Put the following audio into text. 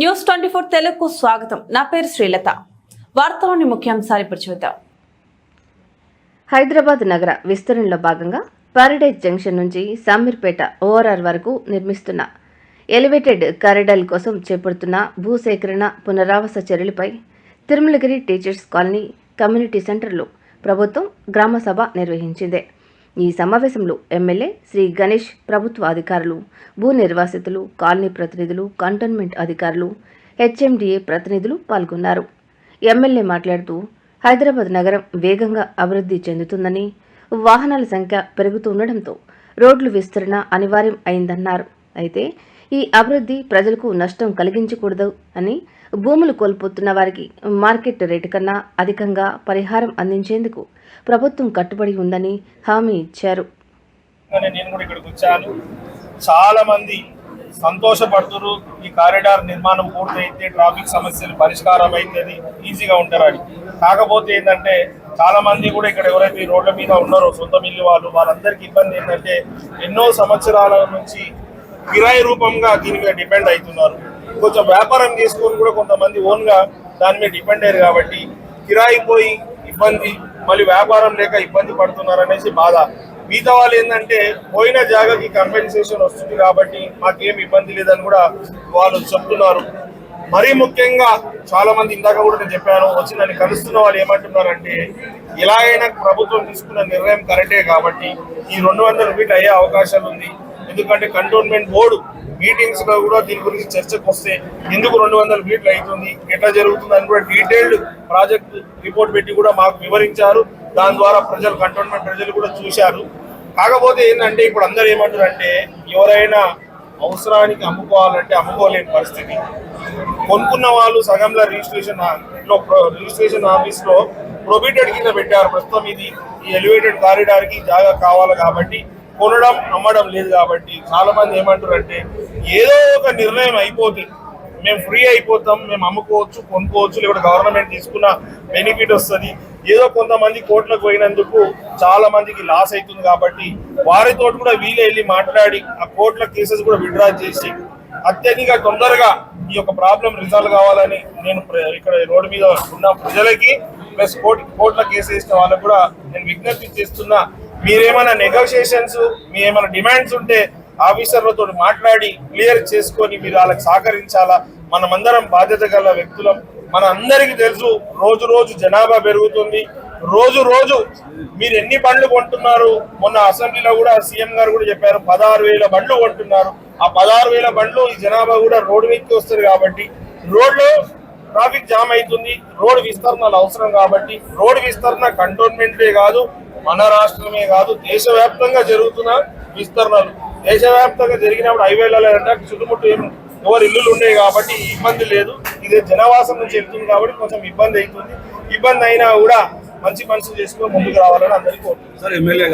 News twenty four తెలుగుకు స్వాగతం. నా పేరు శ్రీలత. వార్తలోని ముఖ్యాంశాలు ఇప్పుడు చూద్దాం. హైదరాబాద్ నగర విస్తరణలో భాగంగా పారడైజ్ జంక్షన్ నుంచి సామీర్పేట ఓఆర్ఆర్ వరకు నిర్మిస్తున్న ఎలివేటెడ్ కారిడార్ కోసం చేపడుతున్న భూసేకరణ పునరావాస చర్యలపై తిరుమలగిరి టీచర్స్ కాలనీ కమ్యూనిటీ సెంటర్లో ప్రభుత్వం గ్రామసభ నిర్వహించింది. ఈ సమావేశంలో ఎమ్మెల్యే శ్రీ గణేష్ ప్రభుత్వ అధికారులు భూ నిర్వాసితులు కాలనీ ప్రతినిధులు కంటోన్మెంట్ అధికారులు హెచ్ఎండిఏ ప్రతినిధులు పాల్గొన్నారు. ఎమ్మెల్యే మాట్లాడుతూ హైదరాబాద్ నగరం వేగంగా అభివృద్ధి చెందుతుందని వాహనాల సంఖ్య పెరుగుతుండటంతో రోడ్లు విస్తరణ అనివార్యం అయిందన్నారు. అయితే ఈ అభివృద్ధి ప్రజలకు నష్టం కలిగించకూడదు అని భూములు కోల్పోతున్న వారికి మార్కెట్ రేటు కన్నా అధికంగా పరిహారం అందించేందుకు ప్రభుత్వం కట్టుబడి ఉందని హామీ ఇచ్చారు. నేను కూడా ఇక్కడికి వచ్చాను. చాలా మంది సంతోషపడుతున్నారు. ఈ కారిడార్ నిర్మాణం పూర్తయితే ట్రాఫిక్ సమస్యలు పరిష్కారం అవుతుంది ఈజీగా ఉంటారని. కాకపోతే ఏంటంటే చాలా మంది కూడా ఇక్కడ ఎవరైతే రోడ్ల మీద ఉన్నారో సొంత మిల్లు వాళ్ళు వాళ్ళందరికీ ఇబ్బంది ఏంటంటే ఎన్నో సంవత్సరాల నుంచి కిరాయి రూపంగా దీని మీద డిపెండ్ అవుతున్నారు. కొంచెం వ్యాపారం చేసుకొని కూడా కొంతమంది ఓన్గా దాని మీద డిపెండ్ అయ్యారు కాబట్టి కిరాయి పోయి ఇబ్బంది మళ్ళీ వ్యాపారం లేక ఇబ్బంది పడుతున్నారు అనేసి బాధ. మిగతా వాళ్ళు ఏంటంటే పోయిన జాగాకి కంపెన్సేషన్ వస్తుంది కాబట్టి మాకేం ఇబ్బంది లేదని కూడా వాళ్ళు చెప్తున్నారు. మరీ ముఖ్యంగా చాలా మంది ఇందాక కూడా నేను చెప్పాను వచ్చి నన్ను కలుస్తున్న వాళ్ళు ఏమంటున్నారంటే ఎలాగైనా ప్రభుత్వం తీసుకున్న నిర్ణయం కరెక్టే కాబట్టి ఈ రెండు వందల ఫీట్ అయ్యే అవకాశాలు ఉంది. ఎందుకంటే కంటోన్మెంట్ బోర్డు మీటింగ్స్లో కూడా దీని గురించి చర్చకు వస్తే ఎందుకు రెండు వందల ఫీట్లు అవుతుంది ఎట్లా జరుగుతుంది అని కూడా డీటెయిల్డ్ ప్రాజెక్ట్ రిపోర్ట్ పెట్టి కూడా మాకు వివరించారు. దాని ద్వారా ప్రజలు కంటోన్మెంట్ ప్రజలు కూడా చూశారు. కాకపోతే ఏంటంటే ఇప్పుడు అందరూ ఏమంటారంటే ఎవరైనా అవసరానికి అమ్ముకోవాలంటే అమ్ముకోలేని పరిస్థితి. కొనుక్కున్న వాళ్ళు సగంలో రిజిస్ట్రేషన్లో రిజిస్ట్రేషన్ ఆఫీస్లో ప్రొబిటెడ్ కింద పెట్టారు. ప్రస్తుతం ఇది ఈ ఎలివేటెడ్ కారిడార్కి జాగా కావాలి కాబట్టి కొనడం అమ్మడం లేదు కాబట్టి చాలా మంది ఏమంటారు అంటే ఏదో ఒక నిర్ణయం అయిపోతే మేము ఫ్రీ అయిపోతాం మేము అమ్ముకోవచ్చు కొనుక్కోవచ్చు లేకపోతే గవర్నమెంట్ తీసుకున్న బెనిఫిట్ వస్తుంది. ఏదో కొంతమంది కోట్లకు పోయినందుకు చాలా మందికి లాస్ అవుతుంది కాబట్టి వారితో కూడా వీలే వెళ్ళి మాట్లాడి ఆ కోట్ల కేసెస్ కూడా విడ్రా చేసి అత్యధిక తొందరగా ఈ యొక్క ప్రాబ్లం రిజాల్వ్ కావాలని నేను ఇక్కడ రోడ్డు మీద ఉన్న ప్రజలకి ప్లస్ కోట్ కోట్ల కేసు వేసిన వాళ్ళకు కూడా నేను విజ్ఞప్తి చేస్తున్నా. మీరేమైనా నెగోషియేషన్స్ మీ ఏమైనా డిమాండ్స్ ఉంటే ఆఫీసర్లతో మాట్లాడి క్లియర్ చేసుకొని మీరు వాళ్ళకి సహకరించాలా? మనమందరం బాధ్యత గల వ్యక్తులం. మన అందరికీ తెలుసు రోజు రోజు జనాభా పెరుగుతుంది. రోజు రోజు మీరు ఎన్ని బండ్లు కొంటున్నారు? మొన్న అసెంబ్లీలో కూడా సీఎం గారు కూడా చెప్పారు పదహారు వేల బండ్లు కొంటున్నారు. ఆ పదహారు వేల బండ్లు ఈ జనాభా కూడా రోడ్డు మీదకి వస్తుంది కాబట్టి రోడ్లు ట్రాఫిక్ జామ్ అవుతుంది. రోడ్డు విస్తరణలు అవసరం కాబట్టి రోడ్డు విస్తరణ కంటోన్మెంటే కాదు మన రాష్ట్రమే కాదు దేశవ్యాప్తంగా జరుగుతున్న విస్తరణలు. దేశవ్యాప్తంగా జరిగినప్పుడు హైవేలలో అంటే చుట్టుముట్టు ఏం ఎవరు ఇల్లులు ఉన్నాయి కాబట్టి ఇబ్బంది లేదు. ఇది జనవాసం నుంచి వెళ్తుంది కాబట్టి కొంచెం ఇబ్బంది అవుతుంది. ఇబ్బంది అయినా కూడా మంచి మనసు చేసుకుని ముందుకు రావాలని అందరికీ కోరుతుంది సార్ ఎమ్మెల్యే